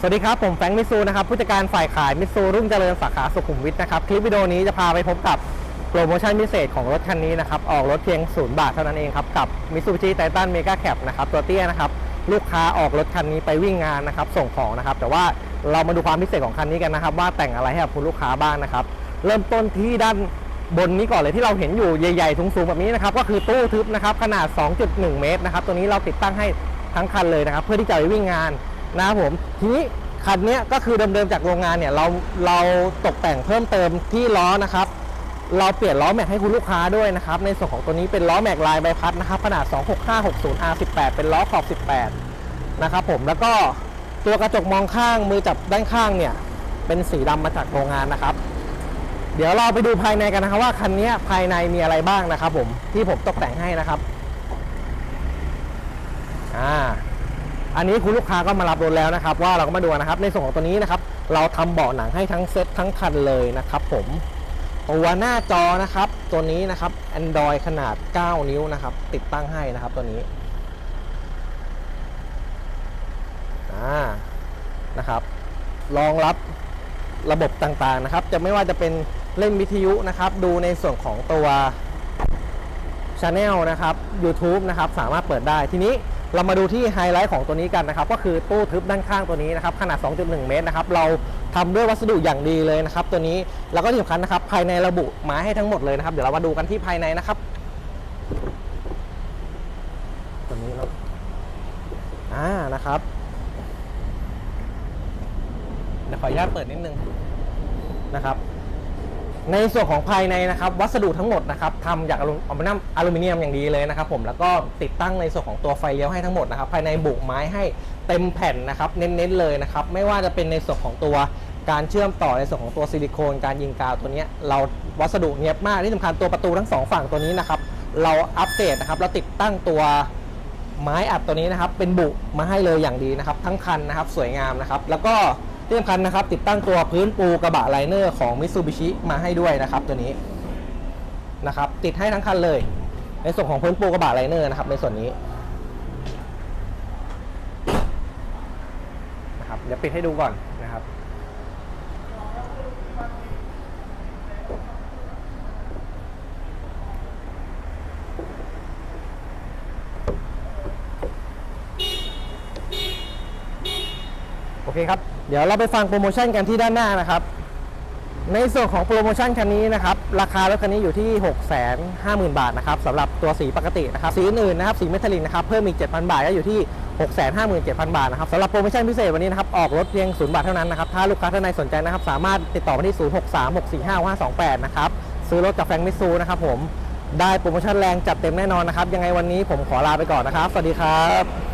สวัสดีครับ ผมแฟงมิซูนะครับผู้จัดการฝ่ายขายมิซูรุ่งเจริญสาขาสุขุมวิทนะครับคลิปวิดีโอนี้จะพาไปพบกับโปรโมชั่นพิเศษของรถคันนี้นะครับออกรถเพียง 0 บาทเท่านั้นเองครับกับมิซูบิชิไททันเมกาแคปนะครับตัวเตี้ยนะครับลูกค้าออกรถคันนี้ไปวิ่งงานนะครับส่งของนะครับแต่ว่าเรามาดูความพิเศษของคันนี้กันนะครับว่าแต่งอะไรให้กับคุณลูกค้าบ้างนะครับเริ่มต้นที่ด้านบนนี้ก่อนเลยที่เราเห็นอยู่ใหญ่ๆสูงๆแบบนี้นะครับก็คือตู้ทึบนะครับขนาด 2.1 เมตรนะครับตัวนี้เราติดตั้งให้ทั้งคันเลยนะครับเพื่อที่จะไปวิ่งงาน นะครับผมทีนี้คันนี้ก็คือเดิมๆจากโรงงานเนี่ยเราเราตกแต่งเพิ่มเติมที่ล้อนะครับ เราเปลี่ยนล้อแม็กให้คุณลูกค้าด้วยนะครับ ในส่วนของตัวนี้เป็นล้อแม็กลายใบพัดนะครับขนาด 26560 R18 เป็นล้อขอบ 18 นะครับผมแล้วก็ตัวกระจกมองข้างมือจับด้านข้างเนี่ย เป็นสีดำมาจากโรงงานนะครับ เดี๋ยวเราไปดูภายในกันนะครับว่าคันนี้ภายในมีอะไรบ้างนะครับ ผมที่ผมตกแต่งให้นะครับอ่า อันนี้คุณลูกค้าก็มารับรถแล้วนะครับ ว่าเราก็มาดูนะครับ ในส่วนของตัวนี้นะครับ เราทำเบาะหนังให้ทั้งเซ็ตทั้งคันเลยนะครับ ผมตัวหน้าจอนะครับ ตัวนี้นะครับ Android ขนาด 9 นิ้วนะครับ ติดตั้งให้นะครับตัวนี้อ่านะครับรองรับระบบต่างๆนะครับ จะไม่ว่าจะเป็นเล่นวิทยุนะครับ ดูในส่วนของตัว Channel นะครับ YouTube นะครับ สามารถเปิดได้ทีนี้ เรามาดูที่ไฮไลท์ของตัวนี้กันนะครับ ก็คือตู้ทึบด้านข้างตัวนี้นะครับ ขนาด 2.1 เมตรนะครับ เราทำด้วยวัสดุอย่างดีเลยนะครับ ตัวนี้ แล้วก็ที่สำคัญนะครับ ภายในระบุมาให้ทั้งหมดเลยนะครับ เดี๋ยวเรามาดูกันที่ภายในนะครับ ตัวนี้เราอ่า นะครับ เดี๋ยวขออนุญาตเปิดนิดนึงนะครับ ในส่วนของภายในนะครับวัสดุทั้งหมดนะครับทำจากอลูมิเนียมอลูมิเนียมอย่างดีเลยนะครับผมแล้วก็ติดตั้งในส่วนของตัวไฟเลี้ยวให้ทั้งหมดนะครับภายในบุกไม้ให้เต็มแผ่นนะครับเน้นๆเลยนะครับไม่ว่าจะเป็นในส่วนของตัวการเชื่อมต่อในส่วนของตัวซิลิโคนการยิงกาวตัวนี้เราวัสดุเนียบมากที่สำคัญตัวประตูทั้งสองฝั่งตัวนี้นะครับเราอัปเดตนะครับเราติดตั้งตัวไม้อัดตัวนี้นะครับเป็นบุมาให้เลยอย่างดีนะครับทั้งคันนะครับสวยงามนะครับแล้วก็ ที่สำคัญนะครับ ติดตั้งตัวพื้นปูกระบะไลเนอร์ของมิ t ซูบิชิมาให้ด้วยนะครับ ตัวนี้นะครับติดให้ทั้งคันเลย ในส่วนของพื้นปูกระบะไลเนอร์นะครับ ในส่วนนี้นะครับเดี๋ยวปิดให้ดูก่อนนะครับ โอเคครับ เดี๋ยวเราไปฟังโปรโมชั่นกันที่ด้านหน้านะครับ ในส่วนของโปรโมชั่นคันนี้นะครับ ราคารถคันนี้อยู่ที่ 6 5 0 0 0 0 บาทนะครับสำหรับตัวสีปกตินะครับ สีอื่นๆนะครับ สีเมทัลลิกนะครับ เพิ่มอีก 7,000 บาทก็อยู่ที่ 6 5 7 0 0 0 บาทนะครับสำหรับโปรโมชั่นพิเศษวันนี้นะครับ ออกรถเพียง 0 บาทเท่านั้นนะครับ ถ้าลูกค้าท่านใดสนใจนะครับ สามารถติดต่อมาที่ 0 6 3 6 4 5 5 2 8 นะครับ ซื้อรถจากแฟงมิซูนะครับผม ได้โปรโมชั่นแรงจัดเต็มแน่นอนนะครับ ยังไงวันนี้ผมขอลาไปก่อนนะครับ สวัสดีครับ